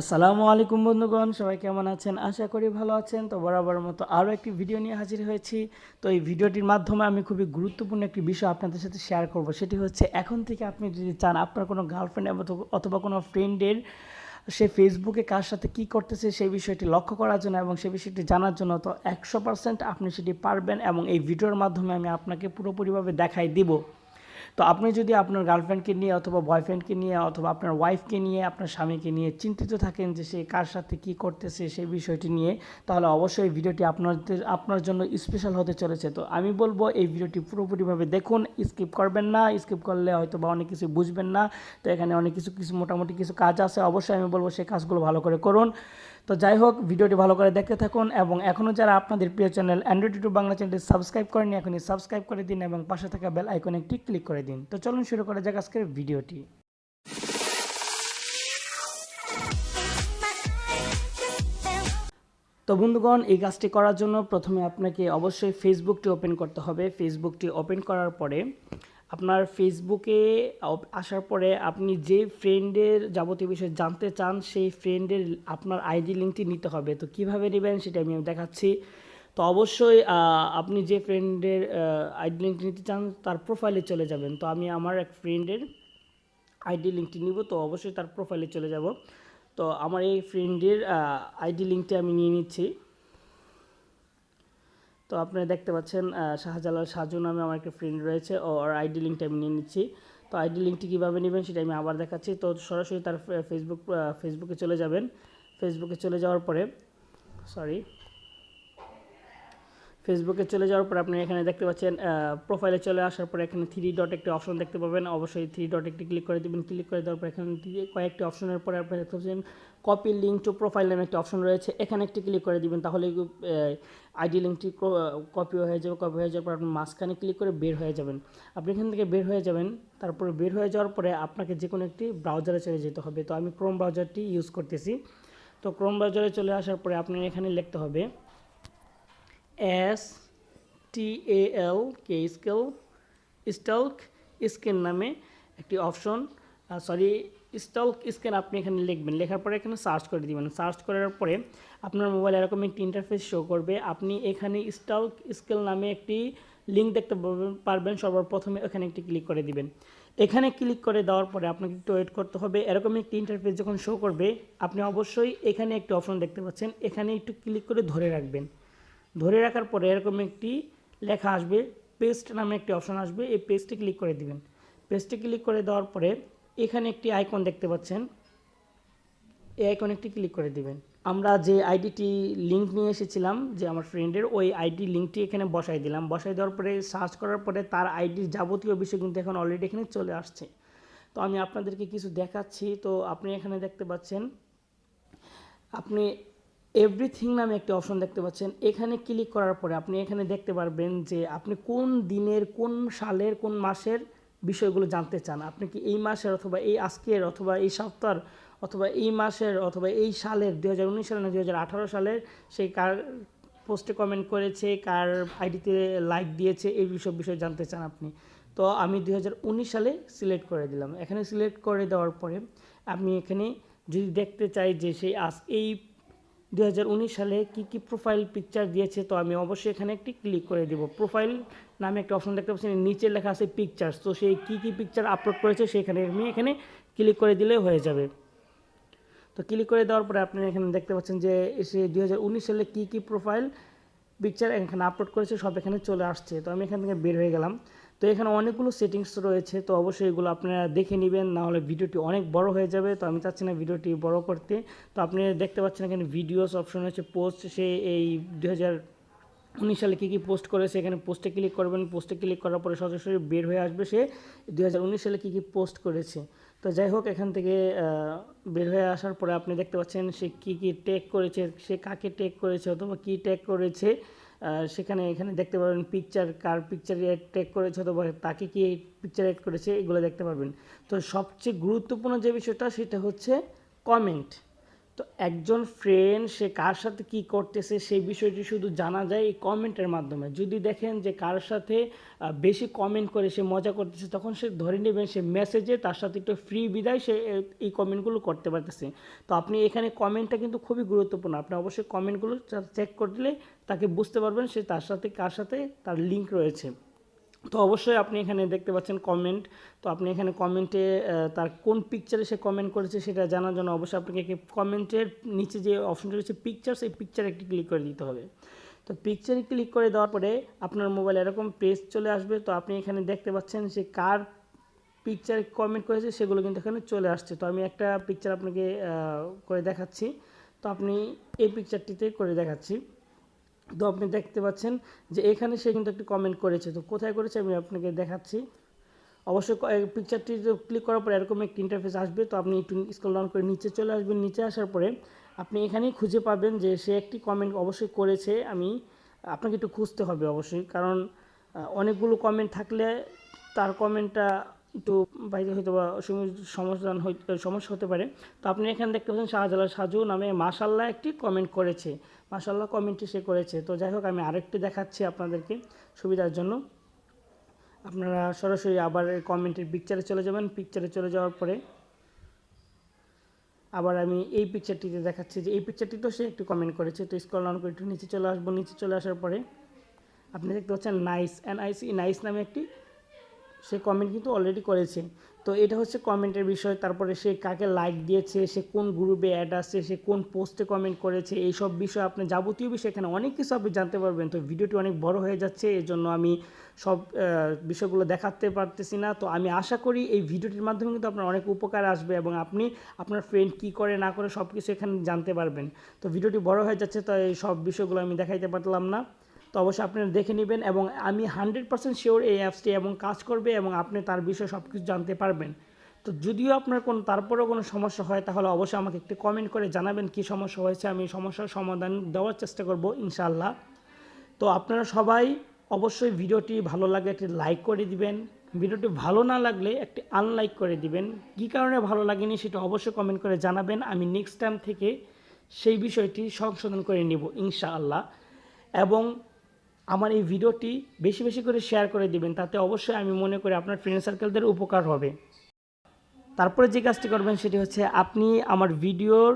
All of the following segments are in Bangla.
আসসালামু আলাইকুম বন্ধুগণ, সবাই কেমন আছেন? আশা করি ভালো আছেন। তো বরাবর মতো আরও একটি ভিডিও নিয়ে হাজির হয়েছি। তো এই ভিডিওটির মাধ্যমে আমি খুবই গুরুত্বপূর্ণ একটি বিষয় আপনাদের সাথে শেয়ার করব। সেটি হচ্ছে, এখন থেকে আপনি যদি চান আপনার কোনো গার্লফ্রেন্ড অথবা কোনো ফ্রেন্ডের সে ফেসবুকে কার সাথে কী করতেছে, সেই বিষয়টি লক্ষ্য করার জন্য এবং সেই বিষয়টি জানার জন্য, তো একশো আপনি সেটি পারবেন এবং এই ভিডিওর মাধ্যমে আমি আপনাকে পুরোপুরিভাবে দেখাই দিব। তো আপনি যদি আপনার গার্লফ্রেন্ডকে নিয়ে অথবা বয়ফ্রেন্ডকে নিয়ে অথবা আপনার ওয়াইফকে নিয়ে, আপনার স্বামীকে নিয়ে চিন্তিত থাকেন যে সে কার সাথে কী করতেছে সেই বিষয়টি নিয়ে, তাহলে অবশ্যই ভিডিওটি আপনাদের, আপনার জন্য স্পেশাল হতে চলেছে। তো আমি বলব এই ভিডিওটি পুরোপুরিভাবে দেখুন স্কিপ করবেন না স্কিপ করলে হয়তো বা অনেক কিছু বুঝবেন না। তো এখানে অনেক কিছু কিছু মোটামুটি কিছু কাজ আছে। অবশ্যই আমি বলব সেই কাজগুলো ভালো করে করুন। তো যাই হোক, ভিডিওটি ভালো করে দেখতে থাকুন এবং এখনও যারা আপনাদের প্রিয় চ্যানেল অ্যান্ড্রয়েড ইউটিউব বাংলা চ্যানেলটি সাবস্ক্রাইব করেনি এখনই সাবস্ক্রাইব করে দিন এবং পাশে থাকা বেল আইকনে একটি ক্লিক করে দিন। তো চলুন শুরু করা যাক আজকের ভিডিওটি। তো বন্ধুগণ, এই কাজটি করার জন্য প্রথমে আপনাকে অবশ্যই ফেসবুকটি ওপেন করতে হবে। ফেসবুকটি ওপেন করার পরে আপনার ফেসবুকে আসার পরে আপনি যে ফ্রেন্ডের যাবতীয় বিষয়ে জানতে চান, সেই ফ্রেন্ডের আপনার আইডি লিঙ্কটি নিতে হবে। তো কীভাবে নেবেন সেটা আমি দেখাচ্ছি। তো অবশ্যই আপনি যে ফ্রেন্ডের আইডি লিঙ্ক নিতে চান, তার প্রোফাইলে চলে যাবেন। তো আমি আমার এক ফ্রেন্ডের আইডি লিঙ্কটি নিব। তো অবশ্যই তার প্রোফাইলে চলে যাব। তো আমার এই ফ্রেন্ডের আইডি লিঙ্কটি আমি নিয়ে নিচ্ছি। তো আপনারা দেখতে পাচ্ছেন শাহজালাল সাজু নামে আমার একটা ফ্রেন্ড রয়েছে ওর আইডি লিঙ্কটা আমি নিয়ে নিচ্ছি। তো আইডি লিঙ্কটি কীভাবে নেবেন সেটা আমি আবার দেখাচ্ছি। তো সরাসরি তার ফেসবুক ফেসবুকে চলে যাবেন। ফেসবুকে চলে যাওয়ার পরে সরি ফেসবুকে চলে যাওয়ার পর আপনি এখানে দেখতে পাচ্ছেন প্রোফাইলে চলে আসার পর এখানে থ্রি ডট একটি অপশন দেখতে পাবেন। অবশ্যই থ্রি ডট একটি ক্লিক করে দেবেন। ক্লিক করে দেওয়ার পর এখানে কয়েকটি অপশনের পরে আপনি দেখতে পাচ্ছেন কপি লিঙ্ক টু প্রোফাইল নামে একটি অপশন রয়েছে। এখানে একটি ক্লিক করে দিবেন, তাহলে আইডি লিঙ্কটি কপি হয়ে যাবে। কপি হয়ে যাওয়ার পর আপনি মাঝখানে ক্লিক করে বের হয়ে যাবেন। আপনি এখান থেকে বের হয়ে যাবেন, তারপরে বের হয়ে যাওয়ার পরে আপনাকে যে কোনো একটি ব্রাউজারে চলে যেতে হবে। তো আমি ক্রোম ব্রাউজারটি ইউজ করতেছি। তো ক্রোম ব্রাউজারে চলে আসার পরে আপনি এখানে লিখতে হবে S T A L K scale স্টলক scan নামে একটি অপশন সরি স্টলক স্ক্যান আপনি এখানে লিখবেন। লেখার পরে এখানে সার্চ করে দিবেন। সার্চ করার পরে আপনার মোবাইলে এরকম একটি ইন্টারফেস শো করবে। আপনি এখানে স্টলক স্কেল নামে একটি লিঙ্ক দেখতে পারবেন সর্বপ্রথমে এখানে একটি ক্লিক করে দিবেন। এখানে ক্লিক করে দেওয়ার পরে আপনাকে একটু ওয়েট করতে হবে। এরকম একটি ইন্টারফেস যখন শো করবে, আপনি অবশ্যই এখানে একটি অপশন দেখতে পাচ্ছেন। এখানে একটু ক্লিক করে ধরে রাখবেন। ধরে রাখার পরে এরকম একটি লেখা আসবে পেস্ট নামে একটি অপশন আসবে, এই পেস্টে ক্লিক করে দিবেন। পেস্টে ক্লিক করে দেওয়ার পরে এখানে একটি আইকন দেখতে পাচ্ছেন। এই আইকনে একটি ক্লিক করে দিবেন। আমরা যে আইডিটি লিঙ্ক নিয়ে এসেছিলাম, যে আমার ফ্রেন্ডের ওই আইডি লিঙ্কটি এখানে বসাই দিলাম। বসাই দেওয়ার পরে সার্চ করার পরে তার আইডির যাবতীয় বিষয় কিন্তু এখন অলরেডি এখানে চলে আসছে। তো আমি আপনাদেরকে কিছু দেখাচ্ছি। তো আপনি এখানে দেখতে পাচ্ছেন, আপনি এভরিথিং নামে একটি অপশন দেখতে পাচ্ছেন। এখানে ক্লিক করার পরে আপনি এখানে দেখতে পারবেন যে আপনি কোন দিনের, কোন সালের, কোন মাসের বিষয়গুলো জানতে চান। আপনি কি এই মাসের অথবা এই আজকের অথবা এই সপ্তাহের অথবা এই মাসের অথবা এই সালের দু হাজার উনিশ সালে না দু হাজার আঠারো সালের সেই কার পোস্টে কমেন্ট করেছে, কার আইডিতে লাইক দিয়েছে, এই বিষয় বিষয় জানতে চান আপনি। তো আমি দুই হাজার উনিশ সালে সিলেক্ট করে দিলাম। এখানে সিলেক্ট করে দেওয়ার পরে আমি এখানে যদি দেখতে চাই যে সেই আজ এই দুই হাজার উনিশ সালে কি কি প্রোফাইল পিকচার দিয়েছে, তো আমি অবশ্যই এখানে একটি ক্লিক করে দেব। প্রোফাইল নামে একটা অপশন দেখতে পাচ্ছি নিচে লেখা আছে পিকচার্স তো সেই কি কি পিকচার আপলোড করেছে সেখানে আমি এখানে ক্লিক করে দিলে হয়ে যাবে। তো ক্লিক করে দেওয়ার পরে আপনি এখানে দেখতে পাচ্ছেন যে সে দুই সালে কী কী প্রোফাইল পিকচার এখানে আপলোড করেছে সব এখানে চলে আসছে। তো আমি এখান থেকে বের হয়ে গেলাম। তো এখানে অনেকগুলো সেটিংস রয়েছে, তো অবশ্যই এগুলো আপনারা দেখে নেবেন নাহলে ভিডিওটি অনেক বড় হয়ে যাবে। তো আমি চাচ্ছি না ভিডিওটি বড় করতে। তো আপনি দেখতে পাচ্ছেন এখানে ভিডিওস অপশন হচ্ছে পোস্ট সে এই দু উনিশ সালে কী কী পোস্ট করেছে, এখানে পোস্টে ক্লিক করবেন পোস্টে ক্লিক করার পরে সরাসরি বের হয়ে আসবে সে দু হাজার উনিশ সালে কী কী পোস্ট করেছে। তো যাই হোক, এখান থেকে বের হয়ে আসার পরে আপনি দেখতে পাচ্ছেন সে কী কী ট্যাগ করেছে, সে কাকে ট্যাগ করেছে অথবা কী ট্যাগ করেছে। সেখানে এখানে দেখতে পাবেন পিকচার কার পিকচার ট্যাগ করেছে অথবা তাকে কি পিকচার অ্যাড করেছে, এগুলো দেখতে পারবেন। তো সবচেয়ে গুরুত্বপূর্ণ যে বিষয়টা, সেটা হচ্ছে কমেন্ট তো একজন ফ্রেন্ড সে কার সাথে কি করতেছে, সেই বিষয়টি শুধু জানা যায় এই কমেন্টের মাধ্যমে। যদি দেখেন যে কার সাথে বেশি কমেন্ট করে সে মজা করতেছে, তখন সে ধরে নেবেন সে মেসেজে তার সাথে একটু ফ্রি বিদায় সে এই কমেন্টগুলো করতে পারতেছে। তো আপনি এখানে কমেন্টটা কিন্তু খুবই গুরুত্বপূর্ণ। আপনি অবশ্যই কমেন্টগুলো চেক করলে তাকে বুঝতে পারবেন সে তার সাথে কার সাথে তার লিঙ্ক রয়েছে। তো অবশ্যই আপনি এখানে দেখতে পাচ্ছেন কমেন্ট তো আপনি এখানে কমেন্টে তার কোন পিকচারে সে কমেন্ট করেছে সেটা জানার জন্য অবশ্যই আপনাকে কমেন্টের নিচে যে অপশনটা রয়েছে পিকচার সেই পিকচারে একটি ক্লিক করে দিতে হবে। তো পিকচারে ক্লিক করে দেওয়ার পরে আপনার মোবাইলে এরকম পেজ চলে আসবে। তো আপনি এখানে দেখতে পাচ্ছেন যে কার পিকচারে কমেন্ট করেছে সেগুলো কিন্তু এখানে চলে আসছে। তো আমি একটা পিকচার আপনাকে করে দেখাচ্ছি। তো আপনি এই পিকচারটিতে করে দেখাচ্ছি। তো আপনি দেখতে পাচ্ছেন যে এখানে সে কিন্তু একটি কমেন্ট করেছে। তো কোথায় করেছে আমি আপনাকে দেখাচ্ছি। অবশ্যই পিকচারটি ক্লিক করার পরে এরকম একটি ইন্টারফেস আসবে। তো আপনি একটু স্ক্রল ডাউন করে নিচে চলে আসবেন। নিচে আসার পরে আপনি এখানেই খুঁজে পাবেন যে সে একটি কমেন্ট অবশ্যই করেছে। আমি আপনাকে একটু খুঁজতে হবে অবশ্যই। কারণ অনেকগুলো কমেন্ট থাকলে তার কমেন্টটা একটু বাইরে হয়তো বা হই- সমস্যা হতে পারে। তো আপনি এখানে দেখতে পাচ্ছেন শাহজালাল সাজু নামে মাশাল্লাহ একটি কমেন্ট করেছে। মাশাল্লাহ কমেন্টটি সে করেছে। তো যাই হোক, আমি আরেকটি দেখাচ্ছি আপনাদেরকে সুবিধার জন্য। আপনারা সরাসরি আবার কমেন্টের পিকচারে চলে যাবেন। পিকচারে চলে যাওয়ার পরে আবার আমি এই পিকচারটিতে দেখাচ্ছি যে, এই পিকচারটিতেও সে একটু কমেন্ট করেছে। তো স্কল ডাউন করে একটু নিচে চলে আসব। নিচে চলে আসার পরে আপনি দেখতে পাচ্ছেন নাইস অ্যান্ড আইসি নাইস নামে একটি সে কমেন্ট কিন্তু অলরেডি করেছে। তো এটা হচ্ছে কমেন্টের বিষয়, তারপরে সে কাকে লাইক দিয়েছে, সে কোন গ্রুপে অ্যাড আছে, সে কোন পোস্টে কমেন্ট করেছে এই সব বিষয় আপনি যাবতীয় বিষয়, এখানে অনেক কিছু আপনি জানতে পারবেন। তো ভিডিওটি অনেক বড় হয়ে যাচ্ছে এই জন্য আমি সব বিষয়গুলো দেখাতে পারতেছি না। তো আমি আশা করি এই ভিডিওটির মাধ্যমে কিন্তু আপনার অনেক উপকার আসবে এবং আপনি আপনার ফ্রেন্ড কী করে, না করে সব কিছু এখানে জানতে পারবেন। তো ভিডিওটি বড় হয়ে যাচ্ছে তো এই সব বিষয়গুলো আমি দেখাইতে পারলাম না। অবশ্যই আপনারা দেখে নেবেন এবং আমি হান্ড্রেড পার্সেন্ট শিওর এই অ্যাপসটি এবং কাজ করবে এবং আপনি তার বিষয়ে সব কিছু জানতে পারবেন। তো যদিও আপনার কোনো, তারপরেও কোনো সমস্যা হয়, তাহলে অবশ্যই আমাকে একটু কমেন্ট করে জানাবেন কী সমস্যা হয়েছে। আমি সমস্যার সমাধান দেওয়ার চেষ্টা করব ইনশাআল্লাহ। তো আপনারা সবাই অবশ্যই ভিডিওটি ভালো লাগে একটি লাইক করে দিবেন। ভিডিওটি ভালো না লাগলে একটি আনলাইক করে দিবেন। কী কারণে ভালো লাগেনি সেটা অবশ্যই কমেন্ট করে জানাবেন। আমি নেক্সট টাইম থেকে সেই বিষয়টি সংশোধন করে নিব ইনশাআল্লাহ। এবং আমার এই ভিডিওটি বেশি বেশি করে শেয়ার করে দিবেন, তাতে অবশ্যই আমি মনে করি আপনার ফ্রেন্ড সার্কেলদের উপকার হবে। তারপরে যে কাজটি করবেন সেটি হচ্ছে আপনি আমার ভিডিওর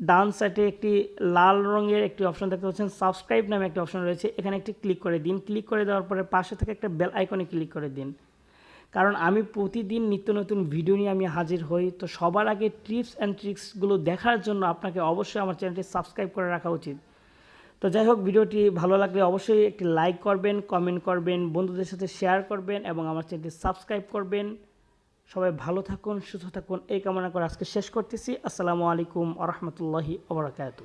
ডান সাইডে একটি লাল রঙের একটি অপশন দেখতে পাচ্ছেন সাবস্ক্রাইব নামে একটি অপশন রয়েছে, এখানে একটি ক্লিক করে দিন। ক্লিক করে দেওয়ার পরে পাশে থেকে একটা বেল আইকনে ক্লিক করে দিন। কারণ আমি প্রতিদিন নিত্য নতুন ভিডিও নিয়ে আমি হাজির হই, তো সবার আগে টিপস অ্যান্ড ট্রিক্সগুলো দেখার জন্য আপনাকে অবশ্যই আমার চ্যানেলটি সাবস্ক্রাইব করে রাখা উচিত। তো যাই হোক, ভিডিওটি ভালো লাগলে অবশ্যই একটি লাইক করবেন কমেন্ট করবেন, বন্ধুদের সাথে শেয়ার করবেন এবং আমার চ্যানেলটি সাবস্ক্রাইব করবেন। সবাই ভালো থাকুন, সুস্থ থাকুন, এই কামনা করে আজকে শেষ করতেছি। আসসালামু আলাইকুম আরহামতুল্লাহি আবরাকাত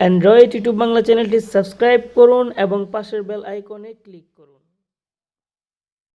অ্যান্ড্রয়েড ইউটিউব বাংলা চ্যানেলটি সাবস্ক্রাইব করুন এবং পাশের বেল আইকনে ক্লিক করুন।